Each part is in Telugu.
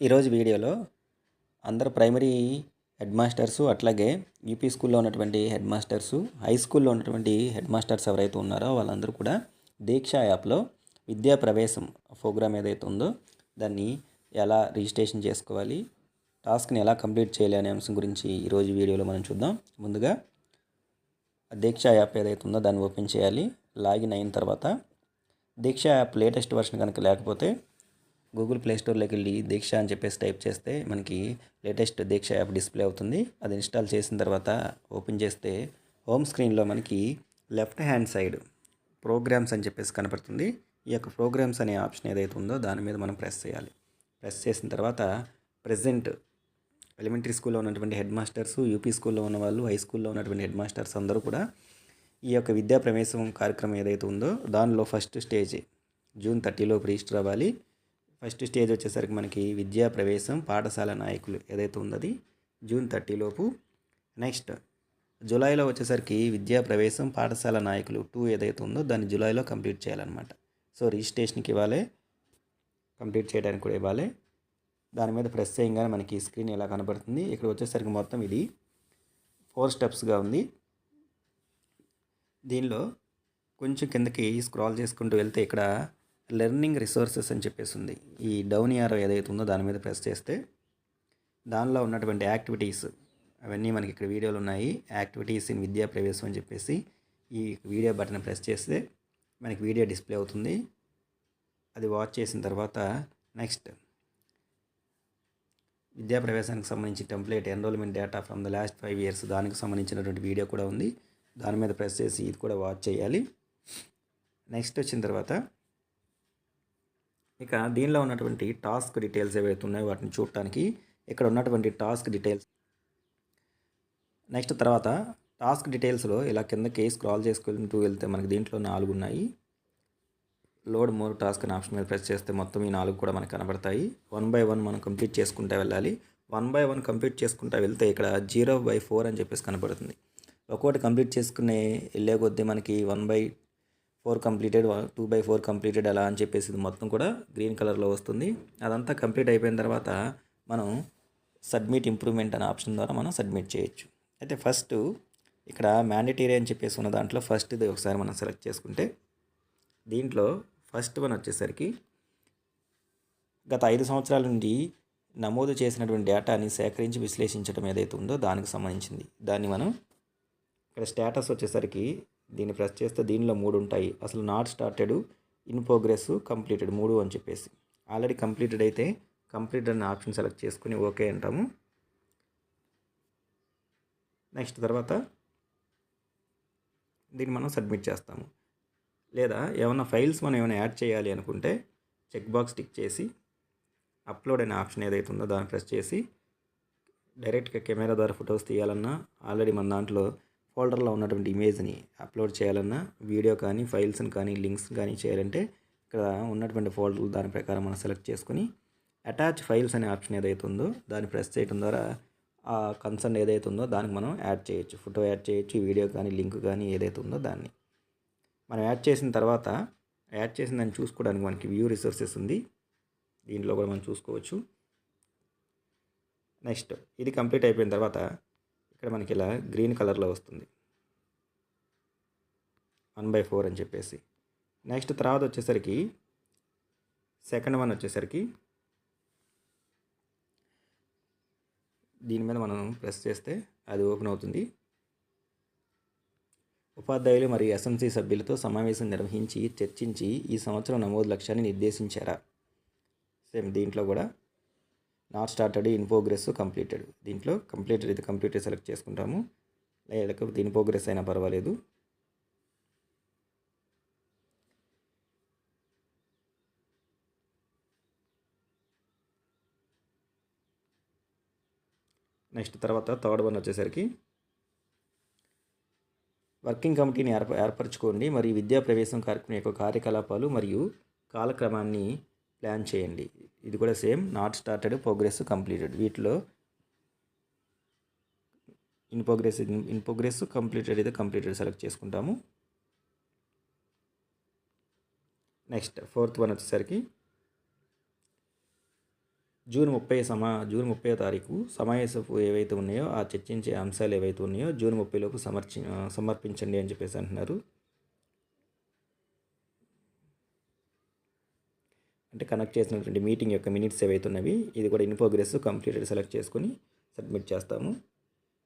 ఈరోజు వీడియోలో అందరు ప్రైమరీ హెడ్ మాస్టర్సు అట్లాగే యూపీ స్కూల్లో ఉన్నటువంటి హెడ్ మాస్టర్సు హై స్కూల్లో ఉన్నటువంటి హెడ్ మాస్టర్స్ ఎవరైతే ఉన్నారో వాళ్ళందరూ కూడా దీక్ష యాప్లో విద్యా ప్రవేశం ప్రోగ్రామ్ ఏదైతే ఉందో దాన్ని ఎలా రిజిస్ట్రేషన్ చేసుకోవాలి టాస్క్ని ఎలా కంప్లీట్ చేయాలి అనే అంశం గురించి ఈరోజు వీడియోలో మనం చూద్దాం. ముందుగా దీక్ష యాప్ ఏదైతే ఉందో దాన్ని ఓపెన్ చేయాలి. లాగిన్ అయిన తర్వాత దీక్ష యాప్ లేటెస్ట్ వర్షన్ కనుక లేకపోతే గూగుల్ ప్లే స్టోర్లోకి వెళ్ళి దీక్ష అని చెప్పేసి టైప్ చేస్తే మనకి లేటెస్ట్ దీక్ష యాప్ డిస్ప్లే అవుతుంది. అది ఇన్స్టాల్ చేసిన తర్వాత ఓపెన్ చేస్తే హోమ్ స్క్రీన్లో మనకి లెఫ్ట్ హ్యాండ్ సైడ్ ప్రోగ్రామ్స్ అని చెప్పేసి కనపడుతుంది. ఈ యొక్క ప్రోగ్రామ్స్ అనే ఆప్షన్ ఏదైతే ఉందో దాని మీద మనం ప్రెస్ చేయాలి. ప్రెస్ చేసిన తర్వాత ప్రజెంట్ ఎలిమెంటరీ స్కూల్లో ఉన్నటువంటి హెడ్ మాస్టర్స్ యూపీ స్కూల్లో ఉన్న వాళ్ళు హై స్కూల్లో ఉన్నటువంటి హెడ్ మాస్టర్స్ అందరూ కూడా ఈ యొక్క విద్యా ప్రవేశం కార్యక్రమం ఏదైతే ఉందో దానిలో ఫస్ట్ స్టేజ్ జూన్ థర్టీలో రిజిస్టర్ అవ్వాలి. ఫస్ట్ స్టేజ్ వచ్చేసరికి మనకి విద్యా ప్రవేశం పాఠశాల నాయకులు ఏదైతే ఉందది జూన్ థర్టీలోపు నెక్స్ట్ జూలైలో వచ్చేసరికి విద్యా ప్రవేశం పాఠశాల నాయకులు టూ ఏదైతే ఉందో దాన్ని జూలైలో కంప్లీట్ చేయాలన్నమాట. సో రిజిస్ట్రేషన్కి ఇవ్వాలి. కంప్లీట్ చేయడానికి కూడా ఇవ్వాలి. దాని మీద ప్రెస్ చేయగానే మనకి స్క్రీన్ ఎలా కనబడుతుంది. ఇక్కడ వచ్చేసరికి మొత్తం ఇది ఫోర్ స్టెప్స్గా ఉంది. దీనిలో కొంచెం కిందకి స్క్రాల్ చేసుకుంటూ వెళ్తే ఇక్కడ లెర్నింగ్ రిసోర్సెస్ అని చెప్పేసి ఉంది. ఈ డౌన్ యారో ఏదైతే ఉందో దాని మీద ప్రెస్ చేస్తే దానిలో ఉన్నటువంటి యాక్టివిటీస్ అవన్నీ మనకి ఇక్కడ వీడియోలు ఉన్నాయి. యాక్టివిటీస్ ఇన్ విద్యా ప్రవేశం అని చెప్పేసి ఈ వీడియో బటన్ ప్రెస్ చేస్తే మనకి వీడియో డిస్ప్లే అవుతుంది. అది వాచ్ చేసిన తర్వాత నెక్స్ట్ విద్యా ప్రవేశానికి సంబంధించి template enrolment data from the last five years దానికి సంబంధించినటువంటి వీడియో కూడా ఉంది. దాని మీద ప్రెస్ చేసి ఇది కూడా వాచ్ చేయాలి. నెక్స్ట్ వచ్చిన తర్వాత ఇక దీనిలో ఉన్నటువంటి టాస్క్ డీటెయిల్స్ ఏవైతే ఉన్నాయో వాటిని చూడటానికి ఇక్కడ ఉన్నటువంటి టాస్క్ డీటెయిల్స్. నెక్స్ట్ తర్వాత టాస్క్ డీటెయిల్స్లో ఇలా కిందకి స్క్రాల్ చేసుకుంటూ వెళ్తే మనకి దీంట్లో నాలుగు ఉన్నాయి. లోడ్ మోర్ టాస్క్ అనే ఆప్షన్ మీద ప్రెస్ చేస్తే మొత్తం ఈ నాలుగు కూడా మనకు కనబడతాయి. వన్ బై వన్ మనం కంప్లీట్ చేసుకుంటూ వెళ్ళాలి. వన్ బై వన్ కంప్లీట్ చేసుకుంటూ వెళ్తే ఇక్కడ జీరో బై ఫోర్ అని చెప్పేసి కనబడుతుంది. ఒక్కోటి కంప్లీట్ చేసుకునే వెళ్ళే కొద్దీ మనకి one by four completed two by four completed అలా అని చెప్పేసి ఇది మొత్తం కూడా గ్రీన్ కలర్లో వస్తుంది. అదంతా కంప్లీట్ అయిపోయిన తర్వాత మనం సబ్మిట్ ఇంప్రూవ్మెంట్ అనే ఆప్షన్ ద్వారా మనం సబ్మిట్ చేయొచ్చు. అయితే ఫస్ట్ ఇక్కడ మ్యాండేటరీ అని చెప్పేసి ఉన్న దాంట్లో ఫస్ట్ ఇది ఒకసారి మనం సెలెక్ట్ చేసుకుంటే దీంట్లో ఫస్ట్ వన్ వచ్చేసరికి గత ఐదు సంవత్సరాల నుండి నమోదు చేసినటువంటి డేటాని సేకరించి విశ్లేషించడం ఏదైతే ఉందో దానికి సంబంధించింది. దాన్ని మనం ఇక్కడ స్టేటస్ వచ్చేసరికి దీన్ని ప్రెస్ చేస్తే దీనిలో మూడు ఉంటాయి. అసలు not started in progress completed మూడు అని చెప్పేసి. ఆల్రెడీ కంప్లీటెడ్ అయితే కంప్లీటెడ్ అనే ఆప్షన్ సెలెక్ట్ చేసుకుని ఓకే అంటాము. నెక్స్ట్ తర్వాత దీన్ని మనం సబ్మిట్ చేస్తాము. లేదా ఏమైనా ఫైల్స్ మనం ఏమైనా యాడ్ చేయాలి అనుకుంటే చెక్ బాక్స్ టిక్ చేసి అప్లోడ్ అనే ఆప్షన్ ఏదైతే ఉందో దాన్ని ప్రెస్ చేసి డైరెక్ట్గా కెమెరా ద్వారా ఫొటోస్ తీయాలన్నా ఆల్రెడీ మన దాంట్లో ఫోల్డర్లో ఉన్నటువంటి ఇమేజ్ని అప్లోడ్ చేయాలన్నా వీడియో కానీ ఫైల్స్ని కానీ లింక్స్ కానీ చేయాలంటే ఇక్కడ ఉన్నటువంటి ఫోల్డర్ దాని ప్రకారం మనం సెలెక్ట్ చేసుకుని అటాచ్ ఫైల్స్ అనే ఆప్షన్ ఏదైతే ఉందో దాన్ని ప్రెస్ చేయడం ద్వారా ఆ కన్సర్న్ ఏదైతే ఉందో దానికి మనం యాడ్ చేయొచ్చు. ఫోటో యాడ్ చేయొచ్చు వీడియో కానీ లింక్ కానీ ఏదైతే ఉందో దాన్ని. మనం యాడ్ చేసిన తర్వాత యాడ్ చేసిన దాన్ని చూసుకోవడానికి మనకి వ్యూ రిసోర్సెస్ ఉంది. దీంట్లో కూడా మనం చూసుకోవచ్చు. నెక్స్ట్ ఇది కంప్లీట్ అయిపోయిన తర్వాత ఇక్కడ మనకి ఇలా గ్రీన్ కలర్లో వస్తుంది. వన్ బై ఫోర్ అని చెప్పేసి. నెక్స్ట్ తర్వాత వచ్చేసరికి సెకండ్ వన్ వచ్చేసరికి దీని మీద మనం ప్రెస్ చేస్తే అది ఓపెన్ అవుతుంది. ఉపాధ్యాయులు మరియు ఎస్ఎంసీ సభ్యులతో సమావేశం నిర్వహించి చర్చించి ఈ సంవత్సరం నమోదు లక్ష్యాన్ని నిర్దేశించారా? సేమ్ దీంట్లో కూడా not started in progress completed. దీంట్లో కంప్లీటెడ్ ఇది కంప్లీటెడ్ సెలెక్ట్ చేసుకుంటాము. లేకపోతే ఇన్ ప్రోగ్రెస్ అయినా పర్వాలేదు. నెక్స్ట్ తర్వాత థర్డ్ వన్ వచ్చేసరికి వర్కింగ్ కమిటీని ఏర్ప ఏర్పరచుకోండి. మరియు విద్యా ప్రవేశం కార్యక్రమం యొక్క కార్యకలాపాలు మరియు కాలక్రమాన్ని ప్లాన్ చేయండి. ఇది కూడా same not started progress completed వీటిలో in progress in progress completed అయితే కంప్లీటెడ్ సెలెక్ట్ చేసుకుంటాము. నెక్స్ట్ ఫోర్త్ వన్ వచ్చేసరికి జూన్ ముప్పై సమా జూన్ ముప్పై తారీఖు సమావేశపు ఏవైతే ఉన్నాయో ఆ చర్చించే అంశాలు ఏవైతే ఉన్నాయో జూన్ ముప్పైలోపు సమర్చి సమర్పించండి అని చెప్పేసి అంటున్నారు. కనెక్ట్ చేసినటువంటి మీటింగ్ యొక్క మినిట్స్ ఏవైతున్నవి ఇది కూడా ఇన్ఫోగ్రెస్ కంప్లీటెడ్ సెలెక్ట్ చేసుకొని సబ్మిట్ చేస్తాము.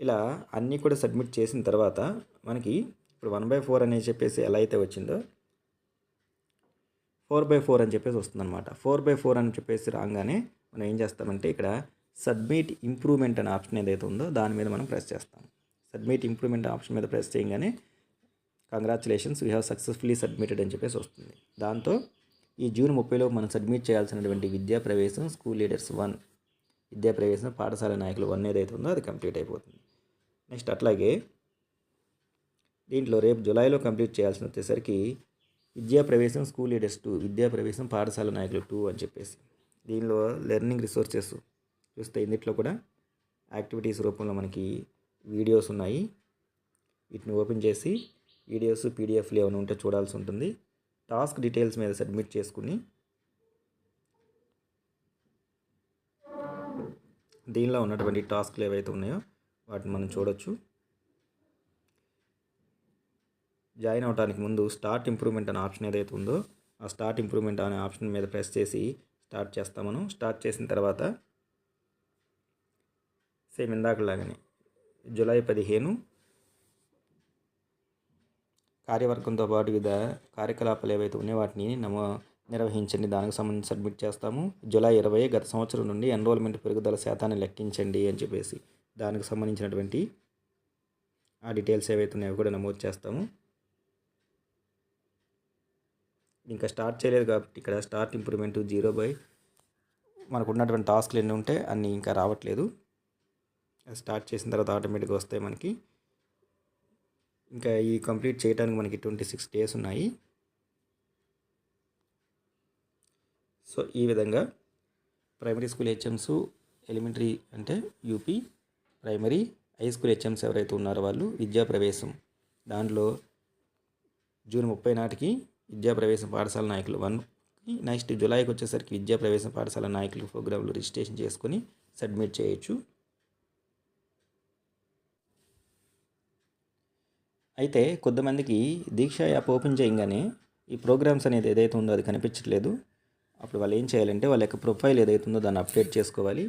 ఇలా అన్నీ కూడా సబ్మిట్ చేసిన తర్వాత మనకి ఇప్పుడు వన్ బై ఫోర్ అని చెప్పేసి ఎలా అయితే వచ్చిందో ఫోర్ బై ఫోర్ అని చెప్పేసి వస్తుందన్నమాట. ఫోర్ బై ఫోర్ అని చెప్పేసి రాగానే మనం ఏం చేస్తామంటే ఇక్కడ సబ్మిట్ ఇంప్రూవ్మెంట్ అనే ఆప్షన్ ఏదైతే ఉందో దాని మీద మనం ప్రెస్ చేస్తాం సబ్మిట్ ఇంప్రూవ్మెంట్ ఆప్షన్ మీద ప్రెస్ చేయగానే congratulations we have successfully submitted అని చెప్పేసి వస్తుంది. దాంతో ఈ జూన్ ముప్పైలో మనం సబ్మిట్ చేయాల్సినటువంటి విద్యా ప్రవేశం స్కూల్ లీడర్స్ వన్ విద్యా ప్రవేశం పాఠశాల నాయకులు వన్ ఏదైతే ఉందో అది కంప్లీట్ అయిపోతుంది. నెక్స్ట్ అట్లాగే దీంట్లో రేపు జులైలో కంప్లీట్ చేయాల్సిన వచ్చేసరికి విద్యా ప్రవేశం స్కూల్ లీడర్స్ టూ విద్యా ప్రవేశం పాఠశాల నాయకులు టూ అని చెప్పేసి దీనిలో లెర్నింగ్ రిసోర్సెస్ చూస్తే ఇందులో కూడా యాక్టివిటీస్ రూపంలో మనకి వీడియోస్ ఉన్నాయి. వీటిని ఓపెన్ చేసి వీడియోస్ పీడిఎఫ్లు ఏమైనా ఉంటే చూడాల్సి ఉంటుంది. టాస్క్ డీటెయిల్స్ మీద సబ్మిట్ చేసుకుని దీనిలో ఉన్నటువంటి టాస్క్లు ఏవైతే ఉన్నాయో వాటిని మనం చూడొచ్చు. జాయిన్ అవడానికి ముందు స్టార్ట్ ఇంప్రూవ్మెంట్ అనే ఆప్షన్ ఏదైతే ఉందో ఆ స్టార్ట్ ఇంప్రూవ్మెంట్ అనే ఆప్షన్ మీద ప్రెస్ చేసి స్టార్ట్ చేస్తాం మనం. స్టార్ట్ చేసిన తర్వాత సేమ్ ఇందాకలాగానే జూలై పదిహేను కార్యవర్గంతో పాటు వివిధ కార్యకలాపాలు ఏవైతే ఉన్నాయో వాటిని నమో నిర్వహించండి. దానికి సంబంధించి సబ్మిట్ చేస్తాము. జూలై ఇరవై గత సంవత్సరం నుండి ఎన్రోల్మెంట్ పెరుగుదల శాతాన్ని లెక్కించండి అని చెప్పేసి దానికి సంబంధించినటువంటి ఆ డీటెయిల్స్ ఏవైతే ఉన్నాయో కూడా నమోదు చేస్తాము. ఇంకా స్టార్ట్ చేయలేదు కాబట్టి ఇక్కడ స్టార్ట్ ఇంప్రూవ్మెంట్ జీరో బై మనకు ఉన్నటువంటి టాస్క్లు ఎన్ని ఉంటే అన్నీ ఇంకా రావట్లేదు. అది స్టార్ట్ చేసిన తర్వాత ఆటోమేటిక్గా వస్తాయి మనకి. ఇంకా ఈ కంప్లీట్ చేయడానికి మనకి ట్వంటీ సిక్స్ డేస్ ఉన్నాయి. సో ఈ విధంగా ప్రైమరీ స్కూల్ హెచ్ఎంస్ ఎలిమెంటరీ అంటే UP primary high school HMs ఎవరైతే ఉన్నారో వాళ్ళు విద్యా ప్రవేశం. దాంట్లో జూన్ ముప్పై నాటికి విద్యా ప్రవేశం పాఠశాల నాయకులు వన్ నెక్స్ట్ జులైకి వచ్చేసరికి విద్యా ప్రవేశం పాఠశాల నాయకులు ప్రోగ్రాంలు రిజిస్ట్రేషన్ చేసుకొని సబ్మిట్ చేయొచ్చు. అయితే కొంతమందికి దీక్ష యాప్ ఓపెన్ చేయగానే ఈ ప్రోగ్రామ్స్ అనేది ఏదైతే ఉందో అది కనిపించట్లేదు. అప్పుడు వాళ్ళు ఏం చేయాలంటే వాళ్ళ యొక్క ప్రొఫైల్ ఏదైతే ఉందో దాన్ని అప్డేట్ చేసుకోవాలి.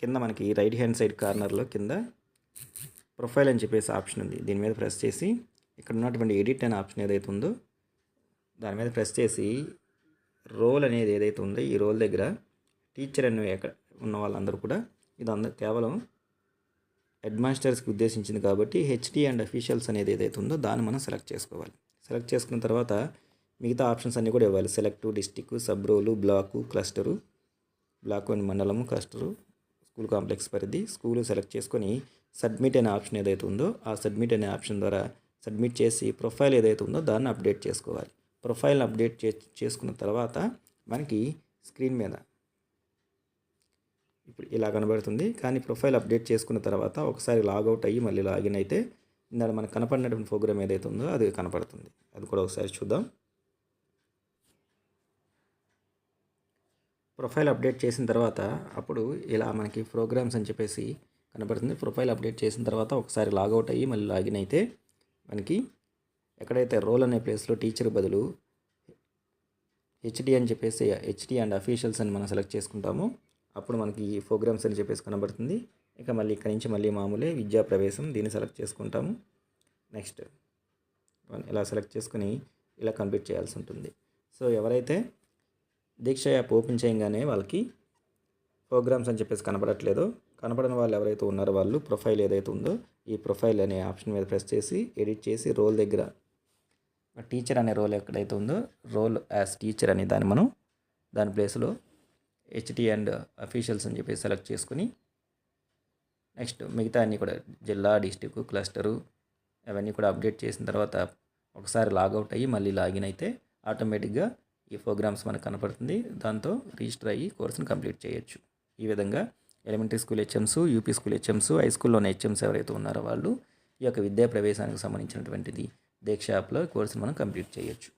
కింద మనకి రైట్ హ్యాండ్ సైడ్ కార్నర్లో కింద ప్రొఫైల్ అని చెప్పేసి ఆప్షన్ ఉంది. దీని మీద ప్రెస్ చేసి ఇక్కడ ఉన్నటువంటి ఎడిట్ అనే ఆప్షన్ ఏదైతే ఉందో దాని మీద ప్రెస్ చేసి రోల్ అనేది ఏదైతే ఉందో ఈ రోల్ దగ్గర టీచర్ అనే ఎక్కడ ఉన్న వాళ్ళందరూ కూడా ఇది అందరు కేవలం హెడ్మాస్టర్స్కి ఉద్దేశించింది కాబట్టి హెచ్డి అండ్ అఫీషియల్స్ అనేది ఏదైతే ఉందో దాన్ని మనం సెలెక్ట్ చేసుకోవాలి. సెలెక్ట్ చేసుకున్న తర్వాత మిగతా ఆప్షన్స్ అన్నీ కూడా ఇవ్వాలి. Select district sub role block cluster block and మండలము క్లస్టరు స్కూల్ కాంప్లెక్స్ పరిధి స్కూల్ సెలెక్ట్ చేసుకొని సబ్మిట్ అనే ఆప్షన్ ఏదైతే ఉందో ఆ సబ్మిట్ అనే ఆప్షన్ ద్వారా సబ్మిట్ చేసి ప్రొఫైల్ ఏదైతే ఉందో దాన్ని అప్డేట్ చేసుకోవాలి. ప్రొఫైల్ అప్డేట్ చే చేసుకున్న తర్వాత మనకి స్క్రీన్ మీద ఇప్పుడు ఇలా కనబడుతుంది. కానీ ప్రొఫైల్ అప్డేట్ చేసుకున్న తర్వాత ఒకసారి లాగౌట్ అయ్యి మళ్ళీ లాగిన్ అయితే ఇందాక మనకు కనపడినటువంటి ప్రోగ్రామ్ ఏదైతే ఉందో అది కనపడుతుంది. అది కూడా ఒకసారి చూద్దాం. ప్రొఫైల్ అప్డేట్ చేసిన తర్వాత అప్పుడు ఇలా మనకి ప్రోగ్రామ్స్ అని చెప్పేసి కనబడుతుంది ప్రొఫైల్ అప్డేట్ చేసిన తర్వాత ఒకసారి లాగౌట్ అయ్యి మళ్ళీ లాగిన్ అయితే మనకి ఎక్కడైతే రోల్ అనే ప్లేస్లో టీచర్ బదులు హెచ్డి అని చెప్పేసి హెచ్డి అండ్ అఫీషియల్స్ అని మనం సెలెక్ట్ చేసుకుంటాము అప్పుడు మనకి ఈ ప్రోగ్రామ్స్ అని చెప్పేసి కనబడుతుంది. ఇక మళ్ళీ ఇక్కడ నుంచి మళ్ళీ మామూలే విద్యా ప్రవేశం దీన్ని సెలెక్ట్ చేసుకుంటాము. నెక్స్ట్ ఇలా సెలెక్ట్ చేసుకుని ఇలా కంప్లీట్ చేయాల్సి ఉంటుంది. సో ఎవరైతే దీక్ష యాప్ ఓపెన్ చేయగానే వాళ్ళకి ప్రోగ్రామ్స్ అని చెప్పేసి కనపడట్లేదు కనపడని వాళ్ళు ఎవరైతే ఉన్నారో వాళ్ళు ప్రొఫైల్ ఏదైతే ఉందో ఈ ప్రొఫైల్ అనే ఆప్షన్ మీద ప్రెస్ చేసి ఎడిట్ చేసి రోల్ దగ్గర టీచర్ అనే రోల్ ఎక్కడైతే ఉందో రోల్ యాజ్ టీచర్ అనే దాన్ని మనం దాని ప్లేస్లో హెచ్టి అండ్ అఫీషియల్స్ అని చెప్పి సెలెక్ట్ చేసుకుని నెక్స్ట్ మిగతా అన్నీ కూడా జిల్లా డిస్టిక్ క్లస్టరు అవన్నీ కూడా అప్డేట్ చేసిన తర్వాత ఒకసారి లాగౌట్ అయ్యి మళ్ళీ లాగిన్ అయితే ఆటోమేటిక్గా ఈ ప్రోగ్రామ్స్ మనకు కనపడుతుంది. దాంతో రిజిస్టర్ అయ్యి కోర్సును కంప్లీట్ చేయొచ్చు. ఈ విధంగా elementary school HMs UP school HMs high స్కూల్లోని హెచ్ఎమ్స్ ఎవరైతే ఉన్నారో వాళ్ళు ఈ యొక్క విద్యా ప్రవేశానికి సంబంధించినటువంటిది దీక్ష యాప్లో కోర్సును మనం కంప్లీట్ చేయొచ్చు.